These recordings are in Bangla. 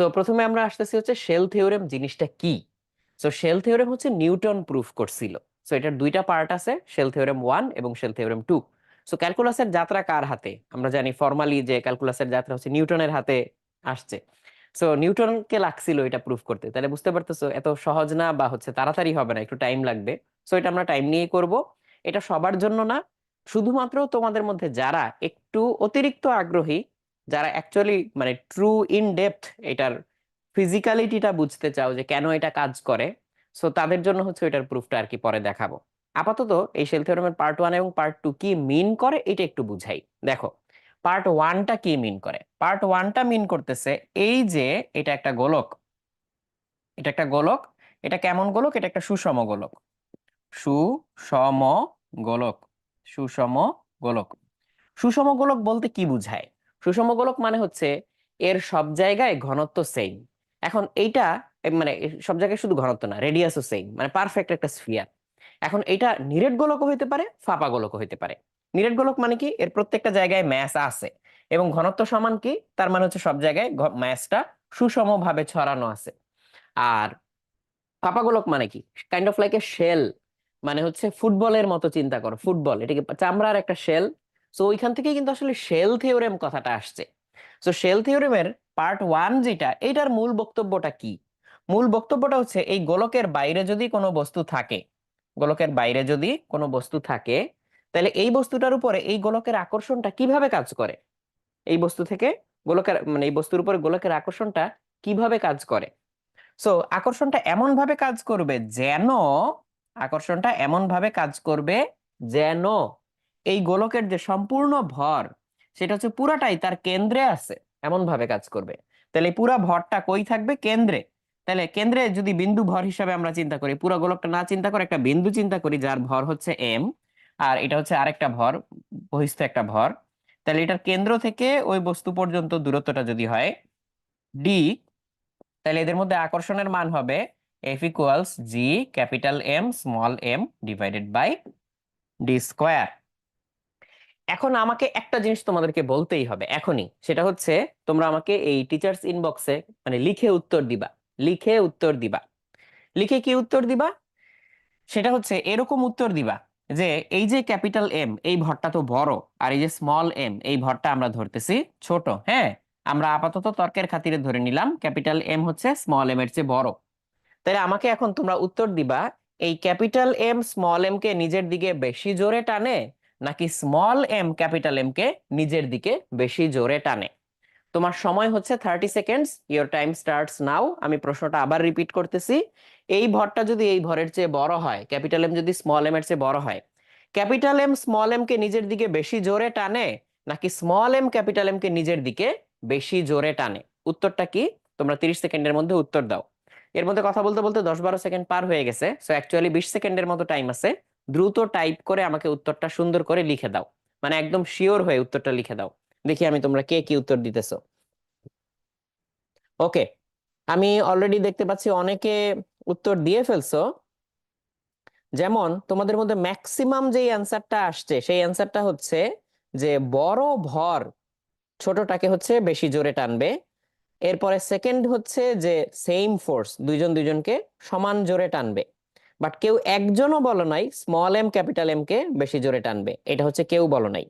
তো প্রথমে আমরা আসতেছি হচ্ছে শেল থিওরেম জিনিসটা কি? সো শেল থিওরেম হচ্ছে নিউটন প্রুফ করছিল। সো এটার দুইটা পার্ট আছে, শেল থিওরেম ওয়ান এবং শেল থিওরেম টু। সো ক্যালকুলাসের যাত্রা কার হাতে? আমরা জানি ফর্মালি যে ক্যালকুলাসের যাত্রা হচ্ছে নিউটনের হাতে আসছে। সো নিউটনকে লাগছিল এটা প্রুফ করতে? তাহলে বুঝতে পারতেছো, এত সহজ না বা হচ্ছে তাড়াতাড়ি হবে না, একটু টাইম লাগবে। সো এটা আমরা টাইম নিয়ে করব। এটা সবার জন্য না, শুধুমাত্র তোমাদের মধ্যে যারা একটু অতিরিক্ত আগ্রহী যারা অ্যাকচুয়ালি মানে ট্রু ইন ডেপথ এটার ফিজিক্যালিটিটা বুঝতে চাও যে কেন এটা কাজ করে সো তাদের জন্য হচ্ছে এটার প্রুফটা আর কি পরে দেখাবো। আপাতত এই শেল থিওরেমের পার্ট ওয়ান এবং পার্ট টু কি মিন করে এটা একটু বুঝাই। দেখো পার্ট ওয়ানটা কি মিন করে? পার্ট ওয়ানটা মিন করতেছে এই যে এটা একটা গোলক। এটা একটা গোলক, এটা কেমন গোলক? এটা একটা সুষম গোলক। সুষম গোলক। সুষম গোলক। সুষম গোলক বলতে কি বুঝায়? সুষম গোলক মানে হচ্ছে এর সব জায়গায় ঘনত্ব সেম এখন এইটা মানে সব জায়গায় শুধু ঘনত্ব না রেডিয়াসও সেম মানে পারফেক্ট একটা স্ফিয়ার এখন এটা নিরেট গোলকও হইতে পারে, ফাঁপা গোলকও হইতে পারে। নিরেট গোলক মানে কি? এর প্রত্যেকটা জায়গায় ম্যাস আছে। এবং ঘনত্ব সমান কি? তার মানে হচ্ছে সব জায়গায় ম্যাসটা সুষমভাবে ছড়ানো আছে। আর ফাঁপা গোলক মানে কি? Kind of like a shell মানে হচ্ছে ফুটবলের মতো চিন্তা করো, ফুটবল, এটাকে চামড়ার একটা শেল সো ওইখান থেকে কিন্তু আসলে শেল থিওরেম কথাটা আসছে। সো শেল থিওরেমের পার্ট ওয়ান যেটা, এটার মূল বক্তব্যটা কি? মূল বক্তব্যটা হচ্ছে, এই গোলকের বাইরে যদি কোনো বস্তু থাকে, গোলকের বাইরে যদি কোনো বস্তু থাকে, তাহলে এই বস্তুটার উপরে, এই গোলকের আকর্ষণটা কীভাবে কাজ করে? এই বস্তু থেকে গোলকের মানে এই বস্তুর উপরে গোলকের আকর্ষণটা কীভাবে কাজ করে? সো আকর্ষণটা এমন ভাবে কাজ করবে যেন, আকর্ষণটা এমন ভাবে কাজ করবে যেন এই গোলকের যে সম্পূর্ণ ভর, সেটা হচ্ছে পুরাটাই তার কেন্দ্রে আছে এমন ভাবে কাজ করবে। তাহলে পুরা ভরটা কই থাকবে? কেন্দ্রে। তাহলে কেন্দ্রে যদি বিন্দু ভর হিসাবে আমরা চিন্তা করি, পুরো গোলকটা না চিন্তা করে, একটা বিন্দু চিন্তা করি যার ভর হচ্ছে এম আর এটা হচ্ছে আরেকটা ভর, বহিস্থ একটা ভর। তাহলে এটার কেন্দ্র থেকে ওই বস্তু পর্যন্ত দূরত্বটা যদি হয় ডি তাহলে এদের মধ্যে আকর্ষণের মান হবে F equals G capital M small m divided by D square এখন আমাকে একটা জিনিস তোমাদেরকে বলতেই হবে, এখনই। সেটা হচ্ছে, তোমরা আমাকে এই টিচার্স ইনবক্সে মানে লিখে উত্তর দিবা। লিখে উত্তর দিবা। লিখে কি উত্তর দিবা? সেটা হচ্ছে, এরকম উত্তর দিবা যে, এই যে ক্যাপিটাল এম এই ভরটা তো বড়, আর এই যে স্মল এম এই ভরটা আমরা ধরতেছি ছোট হ্যাঁ? আমরা আপাতত তর্কের খাতিরে ধরে নিলাম, ক্যাপিটাল এম হচ্ছে স্মল এম এর চেয়ে বড়। তাহলে আমাকে এখন তোমরা উত্তর দিবা, এই ক্যাপিটাল এম স্মল এম কে নিজের দিকে বেশি জোরে টানে নাকি স্মল এম ক্যাপিটাল এম কে নিজের দিকে বেশি জোরে টানে? তোমার সময় হচ্ছে thirty seconds your time starts now আমি প্রশ্নটা আবার রিপিট করতেছি। এই ভরটা যদি এই ভরের চেয়ে বড় হয় ক্যাপিটাল এম যদি স্মল এম এর চেয়ে বড় হয় ক্যাপিটাল এম স্মল এম কে নিজের দিকে বেশি জোরে টানে নাকি স্মল এম ক্যাপিটাল এম কে নিজের দিকে বেশি জোরে টানে? উত্তরটা কি? তোমরা তিরিশ সেকেন্ডের মধ্যে উত্তর দাও। এর মধ্যে কথা বলতে বলতে দশ বারো সেকেন্ড পার হয়ে গেছে সো অ্যাকচুয়ালি বিশ সেকেন্ডের মতো টাইম আছে। দ্রুত টাইপ করে আমাকে উত্তরটা সুন্দর করে লিখে দাও। মানে একদম শিওর হয়ে উত্তরটা লিখে দাও। দেখি আমি তোমরা কে কি উত্তর দিতেছো। ওকে আমি অলরেডি দেখতে পাচ্ছি অনেকে উত্তর দিয়ে ফেলছো। যেমন তোমাদের মধ্যে ম্যাক্সিমাম যে অ্যান্সারটা আসছে, সেই অ্যান্সারটা হচ্ছে যে বড় ভর ছোটটাকে হচ্ছে বেশি জোরে টানবে। এরপরে সেকেন্ড হচ্ছে যে সেম ফোর্স দুইজন দুইজনকে সমান জোরে টানবে। বাট কেউ একজনও বলো নাই স্মল এম ক্যাপিটাল এম কে বেশি জোরে টানবে। এটা হচ্ছে কেউ বলো নাই।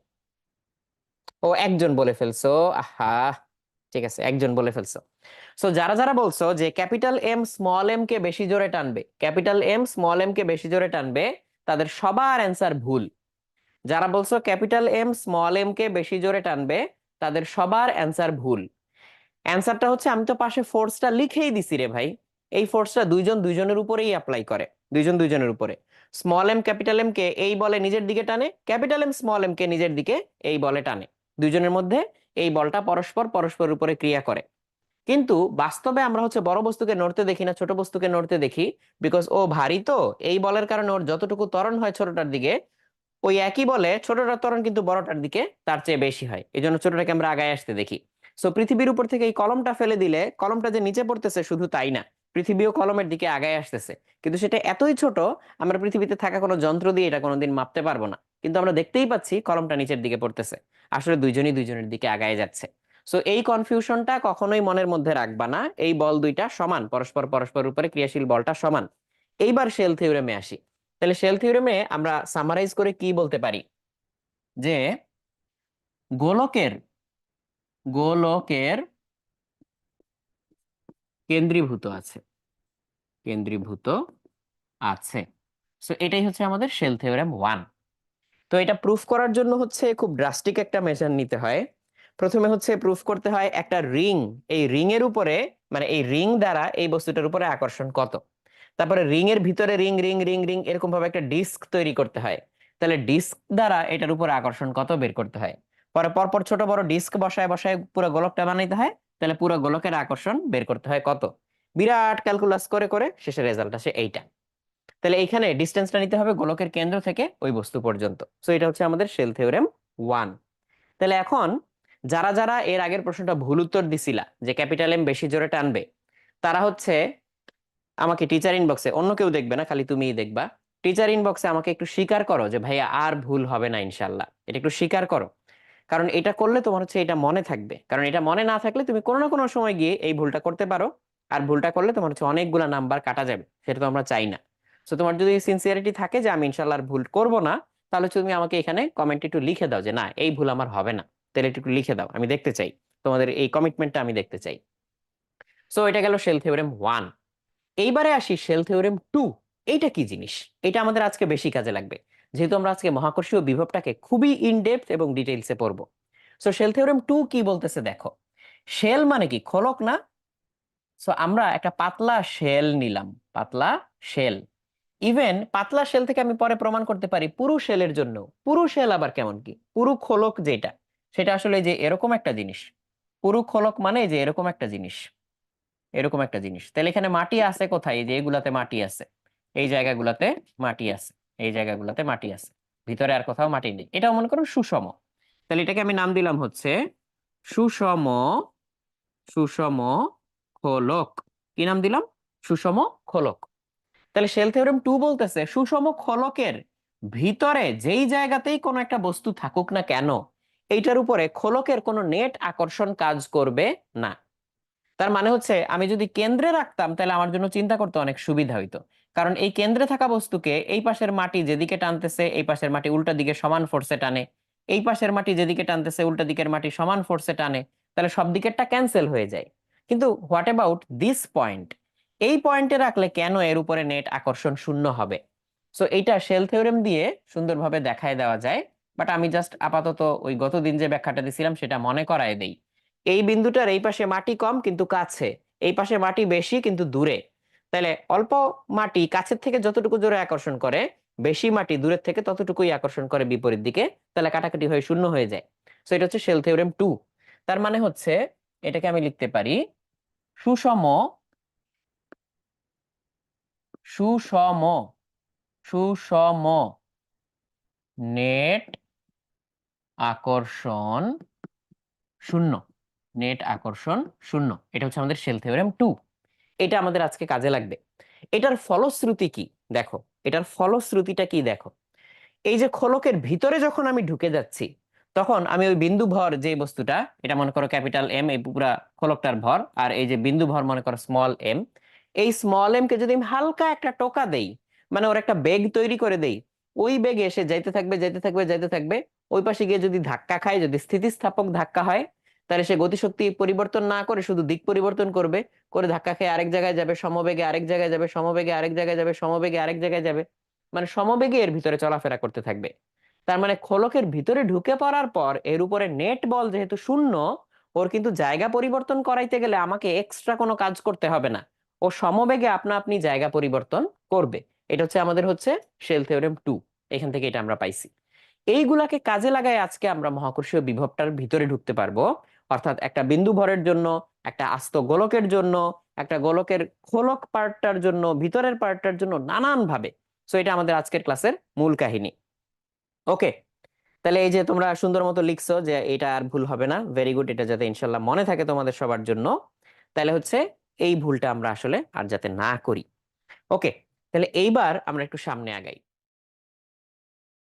ও একজন বলে ফেলছো। আহা, ঠিক আছে, একজন বলে ফেলছো। সো যারা যারা বলছো যে ক্যাপিটাল এম স্মল এম কে বেশি জোরে টানবে ক্যাপিটাল এম স্মল এম কে বেশি জোরে টানবে, তাদের সবার অ্যান্সার ভুল। যারা বলছো ক্যাপিটাল এম স্মল এম কে বেশি জোরে টানবে, তাদের সবার অ্যান্সার ভুল। অ্যান্সারটা হচ্ছে, আমি তো পাশে ফোর্সটা লিখেই দিছি রে ভাই। এই ফোর্সটা দুইজন দুইজনের উপরেই অ্যাপ্লাই করে। দুইজন দুইজনের উপরে। স্মল এম ক্যাপিটাল এম কে এই বলে নিজের দিকে টানে ক্যাপিটাল এম স্মল এম কে নিজের দিকে এই বলে টানে। দুইজনের মধ্যে এই বলটা পরস্পর পরস্পরের উপরে ক্রিয়া করে। কিন্তু বাস্তবে আমরা হচ্ছে বড় বস্তুকে নড়তে দেখি না, ছোট বস্তুকে নড়তে দেখি বিকজ ও ভারী তো, এই বলের কারণে ওর যতটুকু ত্বরণ হয় ছোটটার দিকে, ওই একই বলে ছোটটার ত্বরণ কিন্তু বড়টার দিকে তার চেয়ে বেশি হয়। এই জন্য ছোটটাকে আমরা আগায় আসতে দেখি। সো পৃথিবীর উপর থেকে এই কলমটা ফেলে দিলে, কলমটা যে নিচে পড়তেছে শুধু তাই না। পৃথিবীও কলমের দিকে আগায় আসতেছে। কিন্তু সেটা এতই ছোট, আমরা পৃথিবীতে থাকা কোনো যন্ত্র দিয়ে এটা কোনোদিন মাপতে পারব না। কিন্তু আমরা দেখতেই পাচ্ছি কলমটা নিচের দিকে পড়তেছে। আসলে দুইজনই দুইজনের দিকে আগায় যাচ্ছে। সো এই কনফিউশনটা কখনোই মনের মধ্যে রাখবা না। এই বল দুইটা সমান, পরস্পর পরস্পর উপরে ক্রিয়াশীল বলটা সমান। এইবার শেল থিওরেমে আসি। তাহলে শেল থিওরেমে আমরা সামারাইজ করে কি বলতে পারি? যে গোলকের গোলকের কেন্দ্রীভূত আছে। কেন্দ্রীভূত আছে। সো এটাই হচ্ছে আমাদের শেল থিওরেম ওয়ান। তো এটা প্রুফ করার জন্য হচ্ছে খুব ড্রাস্টিক একটা মেজার নিতে হয়। প্রথমে হচ্ছে প্রুফ করতে হয় একটা রিং এই রিং এর উপরে মানে এই রিং দ্বারা এই বস্তুটার উপরে আকর্ষণ কত? তারপরে রিং এর ভিতরে রিং রিং রিং রিং এরকম ভাবে একটা ডিস্ক তৈরি করতে হয়। তাহলে ডিস্ক দ্বারা এটার উপরে আকর্ষণ কত বের করতে হয়? পরে পরপর ছোট বড় ডিস্ক বসায় বসায় পুরো গোলকটা বানাইতে হয়। তাহলে পুরো গোলকের আকর্ষণ বের করতে হয় কত? বিরাট ক্যালকুলাস করে করে শেষে রেজাল্ট আসে এইটা। তাহলে এখানে ডিস্টেন্সটা নিতে হবে গোলকের কেন্দ্র থেকে ওই বস্তু পর্যন্ত। সো এটা হচ্ছে আমাদের শেল থিওরেম ওয়ান তাহলে এখন যারা যারা এর আগের প্রশ্নটা ভুল উত্তর দিছিলা, যে ক্যাপিটাল এম বেশি জোরে টানবে, তারা হচ্ছে আমাকে টিচার ইনবক্সে অন্য কেউ দেখবে না, খালি তুমিই দেখবা। টিচার ইনবক্সে আমাকে একটু স্বীকার করো যে, ভাইয়া, আর ভুল হবে না ইনশাল্লাহ। এটা একটু স্বীকার করো। কারণ এটা করলে তোমার হচ্ছে এটা মনে থাকবে। কারণ এটা মনে না থাকলে তুমি কোনো না কোনো সময় গিয়ে এই ভুলটা করতে পারো। আর ভুলটা করলে তোমার হচ্ছে অনেকগুলা নাম্বার কাটা যাবে, সেটা তো আমরা চাই না। সো তোমার যদি সিনসিয়ারিটি থাকে যে আমি ইনশাল্লাহ ভুল করব না, তাহলে তুমি আমাকে এখানে কমেন্ট একটু লিখে দাও যে, না, এই ভুল আমার হবে না। তাহলে একটু লিখে দাও, আমি দেখতে চাই। তোমাদের এই কমিটমেন্টটা আমি দেখতে চাই। সো এটা গেল শেল থিওরেম ওয়ান এইবারে আসি শেল থিওরেম টু এইটা কি জিনিস? এটা আমাদের আজকে বেশি কাজে লাগবে। যেহেতু আমরা আজকে মহাকর্ষীয় বিভবটাকে খুবই ইনডেপথ এবং ডিটেইলসে পড়ব। সো শেল থিওরেম টু কি বলতেছে দেখো। শেল মানে কি? খোলক না? সো আমরা একটা পাতলা শেল নিলাম। পাতলা শেল ইভেন পাতলা শেল থেকে আমি পরে প্রমাণ করতে পারি পুরু শেলের জন্য পুরু শেল আবার কেমন কি? পুরু খোলক যেটা, সেটা আসলে যে এরকম একটা জিনিস। পুরু খোলক মানে যে এরকম একটা জিনিস। এরকম একটা জিনিস। তাহলে এখানে মাটি আছে কোথায়? যে এগুলাতে মাটি আছে। এই জায়গাগুলাতে মাটি আছে। এই জায়গাগুলাতে মাটি আছে। ভিতরে আর কোথাও মাটি নেই। এটাও মনে করো সুষম। তাহলে এটাকে আমি নাম দিলাম হচ্ছে সুষম সুষম খোলক। কি নাম দিলাম? সুষম খোলক। তাহলে শেল থিওরেম টু বলতেছে, সুষম খোলকের ভিতরে যেই জায়গাতেই কোনো একটা বস্তু থাকুক না কেন, এইটার উপরে খোলকের কোনো নেট আকর্ষণ কাজ করবে না। তার মানে হচ্ছে, আমি যদি কেন্দ্রে রাখতাম, তাহলে আমার জন্য চিন্তা করতে অনেক সুবিধা হইতো। কারণ এই কেন্দ্রে থাকা বস্তুকে এই পাশের মাটি যেদিকে টানতেছে, এই পাশের মাটি উল্টা দিকে সমান ফোর্সে টানে। এই পাশের মাটি যেদিকে টানতেছে, উল্টা দিকের মাটি সমান ফোর্সে টানে। তাহলে সব দিকেরটা ক্যান্সেল হয়ে যায়। কিন্তু হোয়াট অ্যাবাউট দিস পয়েন্ট এই পয়েন্টে রাখলে কেন এর উপরে নেট আকর্ষণ শূন্য হবে? সো এইটা শেল থিওরেম দিয়ে সুন্দরভাবে দেখায় দেওয়া যায়। বাট আমি জাস্ট আপাতত ওই গতদিন যে ব্যাখ্যাটা দিছিলাম, সেটা মনে করায় দেই। এই বিন্দুটার এই পাশে মাটি কম, কিন্তু কাছে। এই পাশে মাটি বেশি, কিন্তু দূরে। তাহলে অল্প মাটি কাছের থেকে যতটুকু জোরে আকর্ষণ করে, বেশি মাটি দূরের থেকে ততটুকুই আকর্ষণ করে বিপরীত দিকে, তাহলে কাটাকাটি হয়ে শূন্য হয়ে যায়। সো এটা হচ্ছে শেল থিওরেম টু তার মানে হচ্ছে এটাকে আমি লিখতে পারি, সুষম সুষম সুষম নেট আকর্ষণ শূন্য। নেট আকর্ষণ শূন্য। এটা হচ্ছে আমাদের শেল থিওরেম টু এটা আমাদের আজকে কাজে লাগবে। এটার ফলশ্রুতি কি? দেখো, এটার ফলশ্রুতিটা কি দেখো? এই যে খোলকের ভিতরে যখন আমি ঢুকে যাচ্ছি, তখন আমি ওই বিন্দু ভর যে বস্তুটা, এটা মনে করো ক্যাপিটাল এম এই পুরা খোলকটার ভর, আর এই যে বিন্দু ভর মনে করো স্মল এম এই স্মল এম কে যদি আমি হালকা একটা টোকা দেই মানে ওর একটা বেগ তৈরি করে দেই, ওই বেগে এসে যাইতে থাকবে যাইতে থাকবে যাইতে থাকবে, ওই পাশে গিয়ে যদি ধাক্কা খায়, যদি স্থিতিস্থাপক ধাক্কা হয় তাহলে সে গতিশক্তি পরিবর্তন না করে শুধু দিক পরিবর্তন করবে, করে ধাক্কা খেয়ে আরেক জায়গায় যাবে, সমবেগে আরেক জায়গায় যাবে, সমবেগে আরেক জায়গায় যাবে, সমবেগে আরেক জায়গায় যাবে। মানে সমবেগে এর ভিতরে চলাফেরা করতে থাকবে। তার মানে খোলকের ভিতরে ঢুকে পড়ার পর এর উপরে নেট বল যেহেতু শূন্য, ওর কিন্তু জায়গা পরিবর্তন করাইতে গেলে আমাকে এক্সট্রা কোনো কাজ করতে হবে না। ও সমবেগে আপনা আপনি জায়গা পরিবর্তন করবে। এটা হচ্ছে আমাদের হচ্ছে শেল থিওরেম টু এখান থেকে এটা আমরা পাইছি। এইগুলাকে কাজে লাগায় আজকে আমরা মহাকর্ষীয় বিভবটার ভিতরে ঢুকতে পারব। অর্থাৎ একটা বিন্দু ভরের জন্য, একটা আস্ত গোলকের জন্য, একটা গোলকের খোলক পার্টটার জন্য, ভিতরের পার্টটার জন্য নানান ভাবে সো এটা আমাদের আজকের ক্লাসের মূল কাহিনী। ওকে তাহলে এই যে তোমরা সুন্দর মতো লিখছো যে এটা আর ভুল হবে না ভেরি গুড এটা যাতে ইনশাল্লাহ মনে থাকে তোমাদের সবার জন্য, তাহলে হচ্ছে এই ভুলটা আমরা আসলে আর যাতে না করি। ওকে তাহলে এইবার আমরা একটু সামনে আগাই।